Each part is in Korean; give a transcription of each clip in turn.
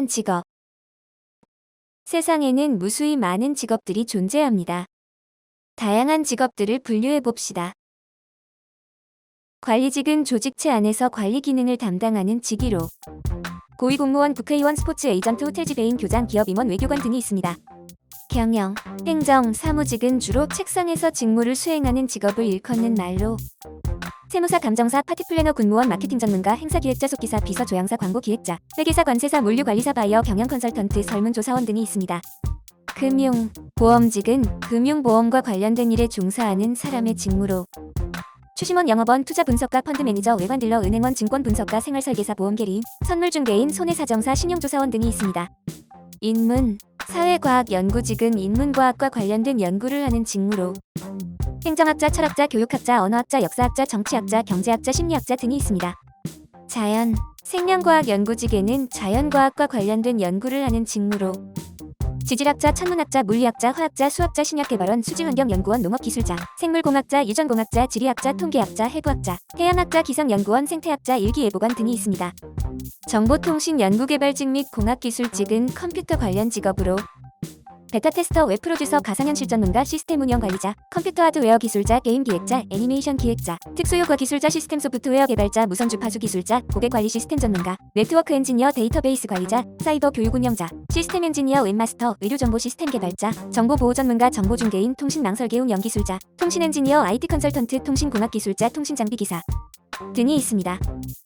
다양한 직업. 세상에는 무수히 많은 직업들이 존재합니다. 다양한 직업들을 분류해 봅시다. 관리직은 조직체 안에서 관리 기능을 담당하는 직위로 고위공무원, 국회의원, 스포츠 에이전트, 호텔 지배인, 교장, 기업 임원, 외교관 등이 있습니다. 경영, 행정, 사무직은 주로 책상에서 직무를 수행하는 직업을 일컫는 말로 세무사, 감정사, 파티 플래너, 군무원, 마케팅 전문가, 행사 기획자, 속기사, 비서, 조향사, 광고 기획자, 회계사, 관세사, 물류 관리사, 바이어, 경영 컨설턴트, 설문조사원 등이 있습니다. 금융, 보험직은 금융보험과 관련된 일에 종사하는 사람의 직무로 추심원, 영업원, 투자 분석가, 펀드 매니저, 외관 딜러, 은행원, 증권 분석가, 생활 설계사, 보험 계리인, 선물 중개인, 손해사정사, 신용조사원 등이 있습니다. 인문, 사회과학 연구직은 인문과학과 관련된 연구를 하는 직무로 행정학자, 철학자, 교육학자, 언어학자, 역사학자, 정치학자, 경제학자, 심리학자 등이 있습니다. 자연, 생명과학 연구직에는 자연과학과 관련된 연구를 하는 직무로 지질학자, 천문학자, 물리학자, 화학자, 수학자, 신약개발원, 수질환경연구원, 농업기술자, 생물공학자, 유전공학자, 지리학자, 통계학자, 해부학자, 해양학자, 기상연구원, 생태학자, 일기예보관 등이 있습니다. 정보통신연구개발직 및 공학기술직은 컴퓨터 관련 직업으로 베타 테스터, 웹 프로듀서, 가상현실 전문가, 시스템 운영 관리자, 컴퓨터 하드웨어 기술자, 게임 기획자, 애니메이션 기획자, 특수효과 기술자, 시스템 소프트웨어 개발자, 무선 주파수 기술자, 고객 관리 시스템 전문가, 네트워크 엔지니어, 데이터베이스 관리자, 사이버 교육 운영자, 시스템 엔지니어, 웹마스터, 의료 정보 시스템 개발자, 정보 보호 전문가, 정보 중개인, 통신망 설계 운영 기술자, 통신 엔지니어, IT 컨설턴트, 통신 공학 기술자, 통신 장비 기사 등이 있습니다.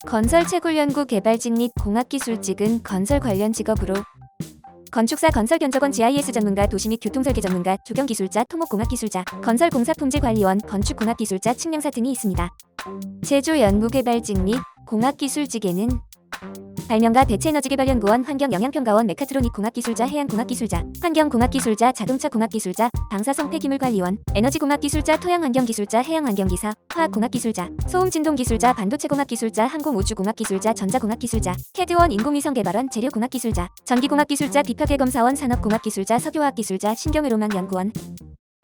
건설 채굴 연구 개발직 및 공학 기술직은 건설 관련 직업으로 건축사 건설견적원 GIS 전문가 도시 및 교통설계 전문가 조경기술자 토목공학기술자 건설공사품질관리원 건축공학기술자 측량사 등이 있습니다. 제조연구개발직 및 공학기술직에는 발명가 대체에너지개발연구원 환경영양평가원 메카트로닉 공학기술자 해양공학기술자 환경공학기술자 자동차공학기술자 방사성폐기물관리원 에너지공학기술자 토양환경기술자 해양환경기사 화학공학기술자 소음진동기술자 반도체공학기술자 항공우주공학기술자 전자공학기술자 캐드원 인공위성개발원 재료공학기술자 전기공학기술자 비파괴검사원 산업공학기술자 석유화학기술자 신경외로망연구원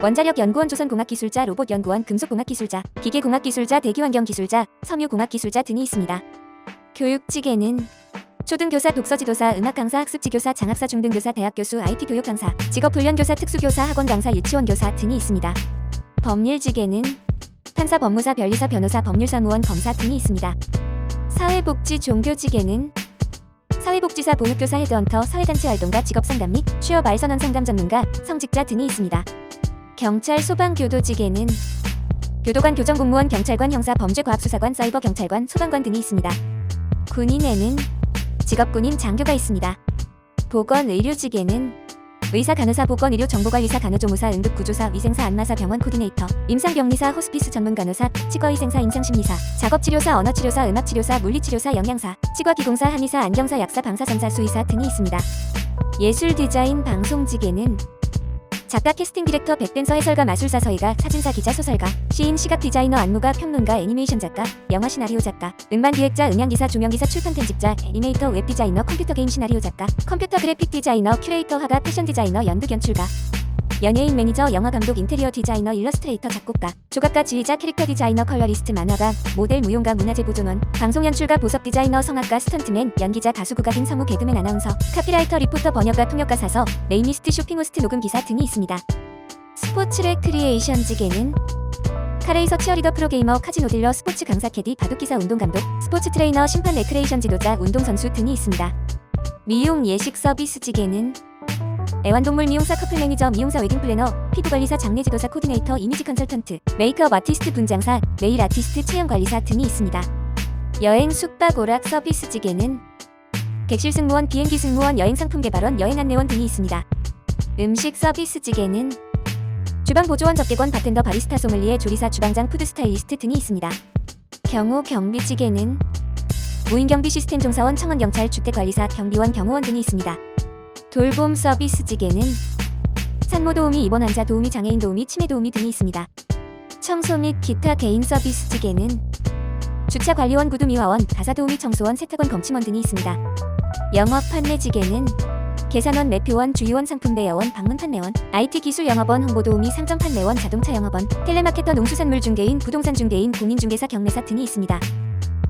원자력연구원 조선공학기술자 로봇연구원 금속공학기술자 기계공학기술자 대기환경기술자 섬유공학기술자 등이 있습니다. 교육직에는 초등교사, 독서지도사, 음악강사, 학습지교사, 장학사, 중등교사, 대학교수, IT 교육강사, 직업훈련교사, 특수교사, 학원강사, 유치원교사 등이 있습니다. 법률직에는 판사, 법무사, 변리사, 변호사, 법률사무원, 검사 등이 있습니다. 사회복지 종교직에는 사회복지사, 보육교사, 헤드헌터, 사회단체 활동가, 직업상담 및 취업 알선원 상담 전문가, 성직자 등이 있습니다. 경찰, 소방, 교도직에는 교도관, 교정공무원, 경찰관, 형사, 범죄과학수사관, 사이버 경찰관, 소방관 등이 있습니다. 군인에는 직업군인 장교가 있습니다. 보건 의료직에는 의사, 간호사, 보건 의료 정보관리사, 간호조무사, 응급 구조사, 위생사, 안마사, 병원 코디네이터, 임상병리사, 호스피스 전문 간호사, 치과의생사, 임상심리사, 작업치료사, 언어치료사, 음악치료사, 물리치료사, 영양사, 치과기공사, 한의사, 안경사, 약사, 방사선사, 수의사 등이 있습니다. 예술 디자인 방송직에는 작가, 캐스팅 디렉터, 백댄서, 해설가, 마술사, 서희가, 사진사, 기자, 소설가, 시인, 시각 디자이너, 안무가, 평론가, 애니메이션 작가, 영화 시나리오 작가, 음반 기획자, 음향 기사, 조명 기사, 출판 편집자, 애니메이터, 웹 디자이너, 컴퓨터 게임 시나리오 작가, 컴퓨터 그래픽 디자이너, 큐레이터, 화가, 패션 디자이너, 연극 연출가, 연예인 매니저, 영화 감독, 인테리어 디자이너, 일러스트레이터, 작곡가, 조각가, 지휘자, 캐릭터 디자이너, 컬러리스트, 만화가, 모델, 무용가, 문화재 보존원, 방송 연출가, 보석 디자이너, 성악가, 스턴트맨, 연기자, 가수, 국악인, 성우, 개그맨, 아나운서, 카피라이터, 리포터, 번역가, 통역가, 사서, 네이미스트, 쇼핑호스트, 녹음 기사 등이 있습니다. 스포츠 레크리에이션직에는 카레이서 치어리더 프로게이머 카지노 딜러 스포츠 강사 캐디 바둑기사 운동감독 스포츠 트레이너 심판 레크레이션 지도자 운동선수 등이 있습니다. 미용 예식 서비스직에는 애완동물 미용사 커플 매니저 미용사 웨딩 플래너 피부관리사 장례 지도사 코디네이터 이미지 컨설턴트 메이크업 아티스트 분장사 네일 아티스트 체형 관리사 등이 있습니다. 여행 숙박 오락 서비스직에는 객실 승무원 비행기 승무원 여행 상품 개발원 여행 안내원 등이 있습니다. 음식 서비스직에는 주방 보조원 접객원 바텐더 바리스타 소믈리에 조리사 주방장 푸드 스타일리스트 등이 있습니다. 경호 경비직에는 무인 경비 시스템 종사원 청원 경찰 주택 관리사 경비원 경호원 등이 있습니다. 돌봄 서비스직에는 산모 도우미 입원 환자 도우미 장애인 도우미 치매 도우미 등이 있습니다. 청소 및 기타 개인 서비스직에는 주차 관리원 구두 미화원 가사 도우미 청소원 세탁원 검침원 등이 있습니다. 영업 판매직에는 계산원, 매표원, 주유원, 상품 대여원, 방문 판매원, IT 기술 영업원, 홍보 도우미, 상점 판매원, 자동차 영업원, 텔레마케터, 농수산물 중개인, 부동산 중개인, 공인중개사, 경매사 등이 있습니다.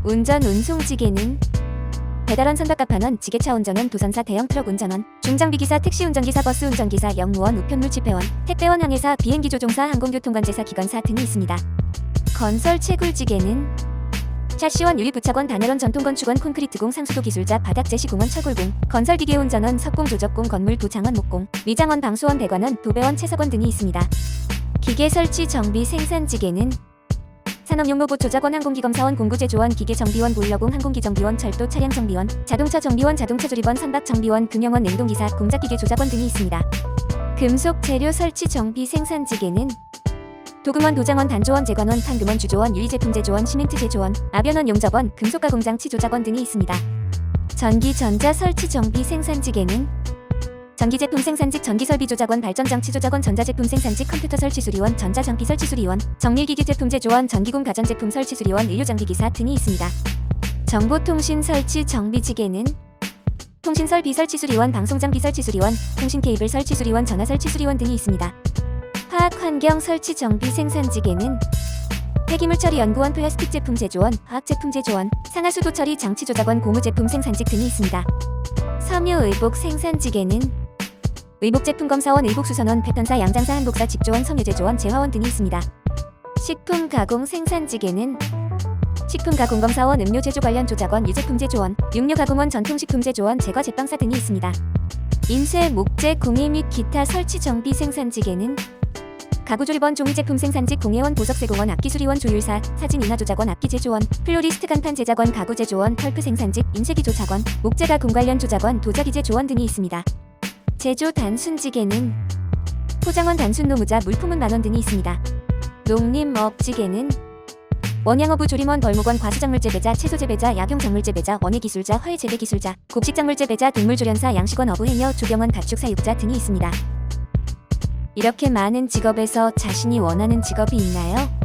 운전 운송직에는 배달원 선박갑판원, 지게차 운전원, 도선사 대형 트럭 운전원, 중장비기사, 택시 운전기사, 버스 운전기사, 영무원, 우편물 집배원, 택배원, 항해사, 비행기 조종사, 항공교통관제사, 기관사 등이 있습니다. 건설 채굴지게는 샤시원, 유리부착원, 단열원, 전통건축원, 콘크리트공, 상수도 기술자, 바닥 제시공원, 철골공, 건설기계 운전원, 석공, 조적공, 건물 도장원, 목공, 미장원, 방수원, 배관원, 도배원, 채석원 등이 있습니다. 기계 설치 정비 생산지게는 산업용로봇 조작 원, 항공기검사원, 공구제조원, 기계정비원, 보일러공, 항공기정비원, 철도 차량정비원, 자동차 정비원, 자동차 조립원, 선박정비원, 금형원, 냉동기사, 공작기계 조작원 등이 있습니다. 금속 재료 설치 정비 생산지게는 도금원, 도장원, 단조원, 제관원, 판금원, 주조원, 유리제품 제조원, 시멘트 제조원, 아변원, 용접원, 금속가공장 치 조작원 등이 있습니다. 전기 전자 설치 정비 생산지게는 전기제품 생산직 전기설비 조작원, 발전장치 조작원, 전자제품 생산직 컴퓨터 설치 수리원, 전자장비 설치 수리원, 정밀기기 제품 제조원, 전기공 가전제품 설치 수리원, 의료장비기사 등이 있습니다. 정보통신 설치 정비지게는 통신설 비 설치 수리원, 방송장 비 설치 수리원, 통신케이블 설치 수리원, 전화 설치 수리원 등이 있습니다. 화학환경 설치 정비 생산지게는 폐기물 처리 연구원, 플라스틱 제품 제조원, 화학 제품 제조원, 상하수도 처리 장치 조작원, 고무 제품 생산직 등이 있습니다. 섬유 의복 생산지게는 의복 제품 검사원, 의복 수선원, 패턴사, 양장사, 한복사, 직조원, 섬유 제조원, 재화원 등이 있습니다. 식품 가공 생산지게는 식품 가공 검사원, 음료 제조 관련 조작원, 유제품 제조원, 육류 가공원, 전통식품 제조원, 제과 제빵사 등이 있습니다. 인쇄, 목재, 공예 및 기타 설치 정비 생산지게는 가구조리원, 종이제품 생산직, 공예원, 보석세공원, 악기수리원, 조율사, 사진 인화 조작원, 악기 제조원, 플로리스트 간판 제작원, 가구 제조원, 펄프 생산직, 인쇄기 조작원, 목재 가공 관련 조작원, 도자기제 조원 등이 있습니다. 제조 단순지게는 포장원 단순 노무자, 물품은 만원 등이 있습니다. 농림업지게는 원양어부 조림원, 벌목원, 과수작물 재배자, 채소 재배자, 약용 작물 재배자, 원예 기술자, 화해 재배 기술자, 곡식 작물 재배자, 동물 조련사, 양식원, 어부 해녀, 조경원, 가축 사육자 등이 있습니다. 이렇게 많은 직업에서 자신이 원하는 직업이 있나요?